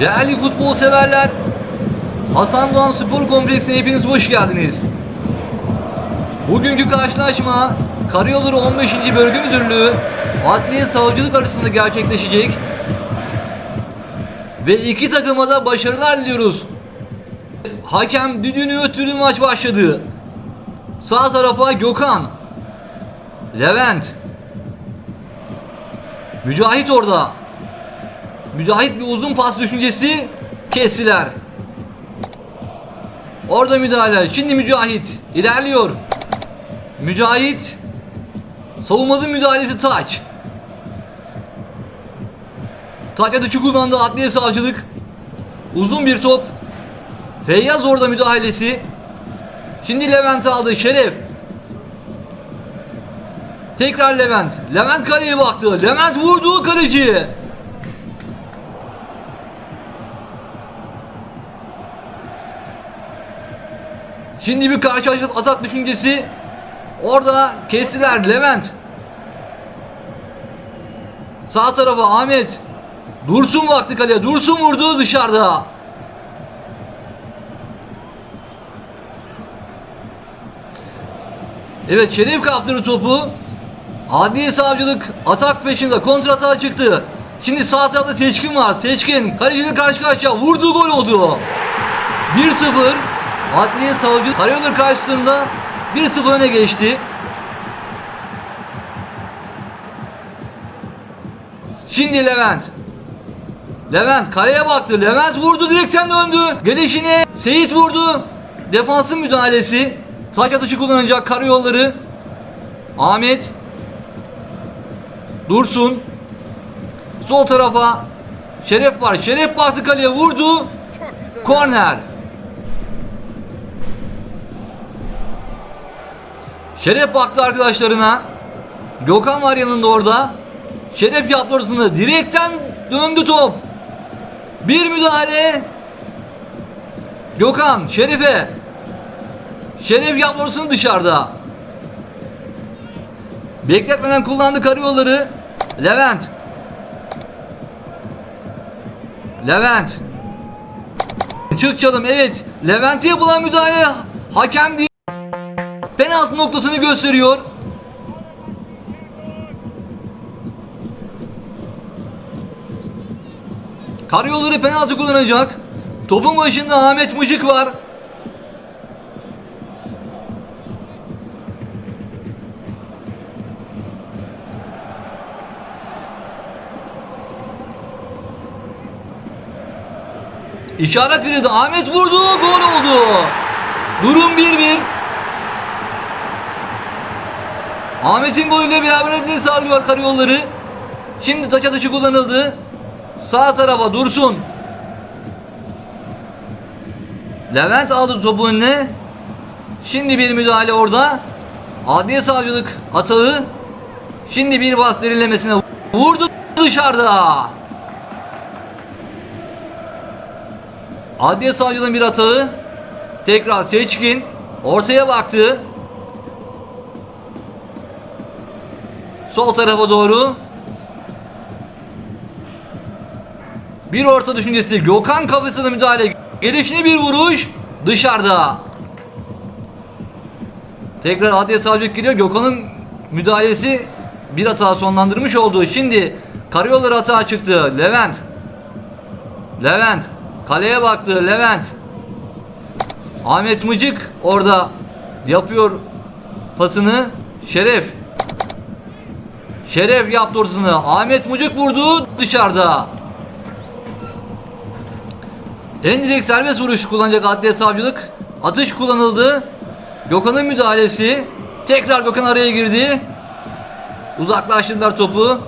Değerli futbol severler, Hasan Doğan Spor Kompleksi'ne hepiniz hoş geldiniz. Bugünkü karşılaşma Karayolları 15. Bölge Müdürlüğü Adliye Savcılık arasında gerçekleşecek. Ve iki takıma da başarılar diliyoruz. Hakem düdüğünü öttürdü maç başladı. Sağ tarafa Gökhan. Levent. Mücahit orada. Mücahit bir uzun pas düşüncesi kestiler. Orada müdahale. Şimdi Mücahit ilerliyor. Mücahit savunmalı müdahalesi Taç. Taç atışı kullandı adliye savcılık. Uzun bir top. Feyyaz orada müdahalesi. Şimdi Levent aldı. Şeref. Tekrar Levent. Levent kaleye baktı. Levent vurdu kaleci. Şimdi bir karşılaşma atak düşüncesi. Orada kestiler Levent. Sağ tarafa Ahmet. Dursun baktı kaleye. Dursun vurdu dışarıda. Evet Şerif kaptırdı topu. Adliye savcılık atak peşinde kontrata çıktı. Şimdi sağ tarafta Seçkin var. Seçkin kaleciyle karşı karşıya vurdu gol oldu. 1-0 Adliye savcılık Karayolları karşısında 1-0 öne geçti. Şimdi Levent. Levent kaleye baktı. Levent vurdu direkten döndü. Gelişine Seyit vurdu. Defansın müdahalesi. Taç atışı kullanacak karayolları. Ahmet. Dursun. Sol tarafa Şeref var. Şeref baktı kaleye vurdu. Korner. Şeref baktı arkadaşlarına. Gökhan var yanında orada. Şeref yaptı orasını. Direkten döndü top. Bir müdahale. Gökhan Şerif'e. Şeref yaptı orasını dışarıda. Bekletmeden kullandı karayolları. Levent. Levent. Çık çalım evet. Levent'e yapılan müdahale hakem değil. Penaltı noktasını gösteriyor. Karayolları penaltı kullanacak. Topun başında Ahmet Mıcık var. İşaret verildi. Ahmet vurdu. Gol oldu. Durum 1-1. Ahmet'in golüyle beraberliğini sağlıyor karayolları. Şimdi taç atışı kullanıldı. Sağ tarafa Dursun. Levent aldı topu önüne. Şimdi bir müdahale orada. Adliye savcılık atağı. Şimdi bir bas derinlemesine vurdu dışarıda. Adliye savcılığın bir atağı. Tekrar Seçkin ortaya baktı. Sol tarafa doğru. Bir orta düşüncesi Gökhan kafasına müdahale. Gelişine bir vuruş dışarıda. Tekrar Adliye Savcılık geliyor. Gökhan'ın müdahalesi bir hata sonlandırmış oldu. Şimdi karayolları hata çıktı. Levent. Levent. Kaleye baktı Levent. Ahmet Mıcık orada yapıyor pasını. Şeref. Şeref yaptı ortasını. Ahmet Mıcık vurdu dışarıda. En direkt serbest vuruş kullanacak adliye savcılık. Atış kullanıldı. Gökhan'ın müdahalesi. Tekrar Gökhan araya girdi. Uzaklaştırdılar topu.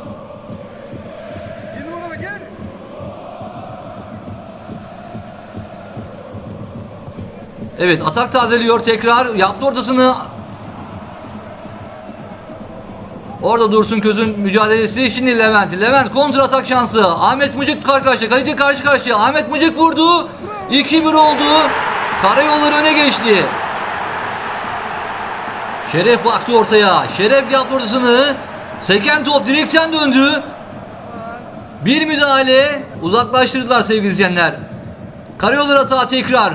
Evet atak tazeliyor tekrar. Yaptı ortasını. Orada Dursun Köz'ün mücadelesi. Şimdi Levent. Levent kontra atak şansı. Ahmet Mıcık karşı karşıya. Kaleci karşı karşıya. Ahmet Mıcık vurdu. 2-1 oldu. Karayolları öne geçti. Şeref baktı ortaya. Şeref yaptı ortasını. Seken top direkten döndü. Bir müdahale uzaklaştırdılar sevgili izleyenler. Karayolları hata tekrar.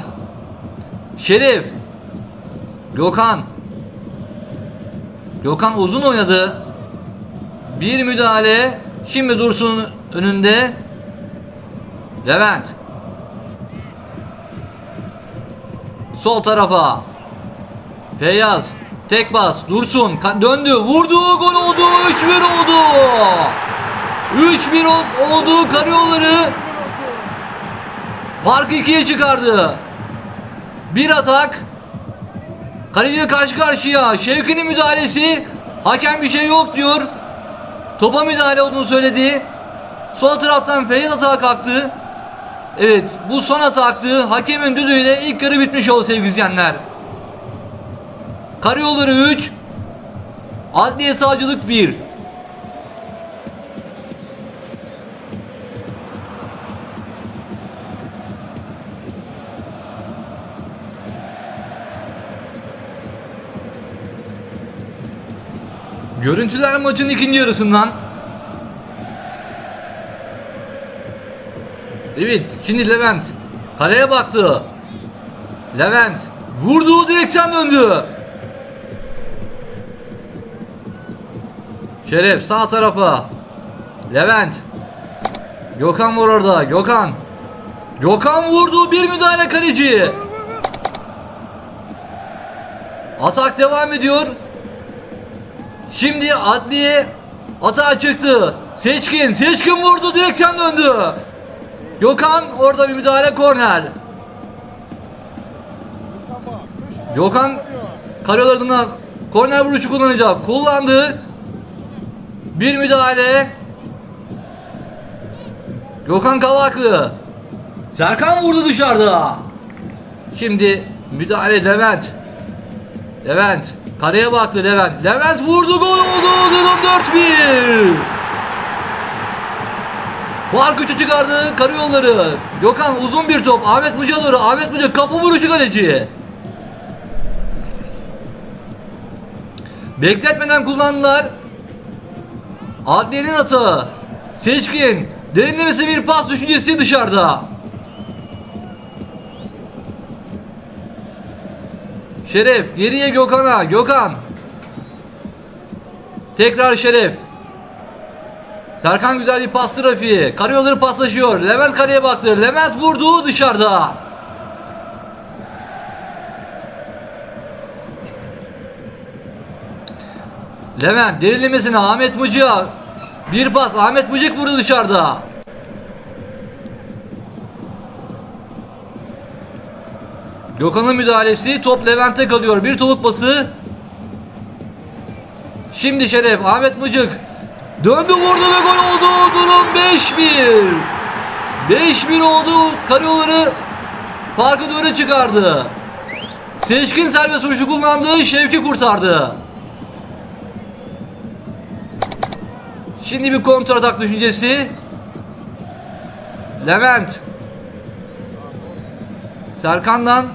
Şerif. Gökhan. Gökhan uzun oynadı. Bir müdahale. Şimdi Dursun önünde. Levent. Sol tarafa. Feyyaz. Tek bas. Dursun. Döndü. Vurdu. Gol oldu. 3-1 oldu. 3-1 ol- oldu. Karayolları farkı ikiye çıkardı. Bir atak. Kaleciyle karşı karşıya. Şevki'nin müdahalesi. Hakem bir şey yok diyor. Topa müdahale olduğunu söyledi. Sol taraftan Feyyaz atağa kalktı. Evet bu son ataktı. Hakemin düdüğüyle ilk yarı bitmiş oldu sevgili izleyenler. Karayolları 3. Adliye savcılık 1. Görüntüler maçın ikinci yarısından. Evet, şimdi Levent kaleye baktı. Levent vurdu direkten döndü. Şeref sağ tarafa. Levent. Gökhan var orada. Gökhan. Gökhan vurdu bir müdahale kaleci. Atak devam ediyor. Şimdi Adliye atağa çıktı. Seçkin, Seçkin vurdu direkten döndü. Gökhan orada bir müdahale korner. Gökhan karyolarından korner vuruşu kullanacak. Kullandı. Bir müdahale. Gökhan Kavaklı. Serkan vurdu dışarıda. Şimdi müdahale Levent. Levent. Kaleye baktı Levent. Levent vurdu gol oldu. Durum 4-1. Fark üçü çıkardı karayolları. Gökhan uzun bir top. Ahmet Muca doğru. Ahmet Muca kafa vuruşu kaleci. Bekletmeden kullandılar. Adliye'nin atağı. Seçkin. Derinlemesi bir pas düşüncesi dışarıda. Şeref geriye Gökhan'a. Gökhan. Tekrar Şeref. Serkan güzel bir pas trafiği. Karayolları paslaşıyor. Levent kaleye baktı. Levent vurdu dışarıda. Levent derinlemesine Ahmet Mıcık'a bir pas Ahmet Mıcık vurdu dışarıda. Gökhan'ın müdahalesi top Levent'e kalıyor. Bir topuk pası. Şimdi Şeref Ahmet Mıcık döndü vurdu ve gol oldu. Durum 5-1. 5-1 oldu. Karayolları farkı döne çıkardı. Seçkin serbest vuruşu kullandı. Şevki kurtardı. Şimdi bir kontra atak düşüncesi. Levent. Serkan'dan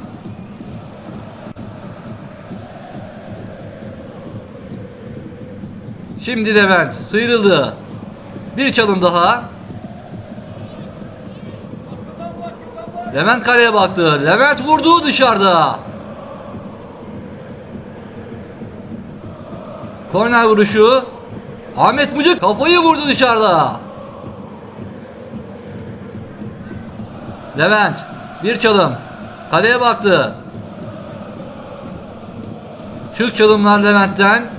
Şimdi Levent sıyrıldı. Bir çalım daha. Levent kaleye baktı. Levent vurdu dışarıda. Korner vuruşu. Ahmet Mucuk kafayı vurdu dışarıda. Levent bir çalım. Kaleye baktı. Şık çalımlar Levent'ten.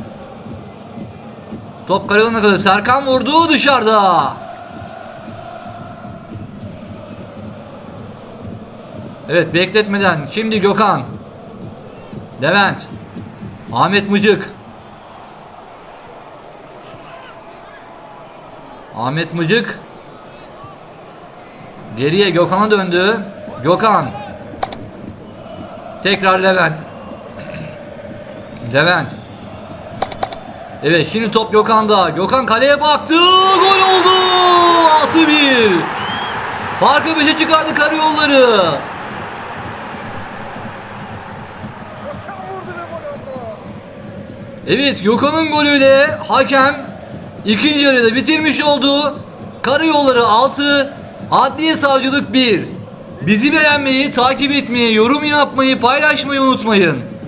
Top karayoluna kadar Serkan vurdu dışarıda. Evet bekletmeden şimdi Gökhan. Levent. Ahmet Mıcık. Ahmet Mıcık. Geriye Gökhan'a döndü. Gökhan. Tekrar Levent. Levent. Evet şimdi top Gökhan'da. Gökhan kaleye baktı. Gol oldu. 6-1. Farkı 5'e çıkardı karayolları. Evet Gökhan'ın golüyle hakem ikinci yarıda bitirmiş oldu. Karayolları 6, Adliye Savcılık 1. Bizi beğenmeyi, takip etmeyi, yorum yapmayı, paylaşmayı unutmayın.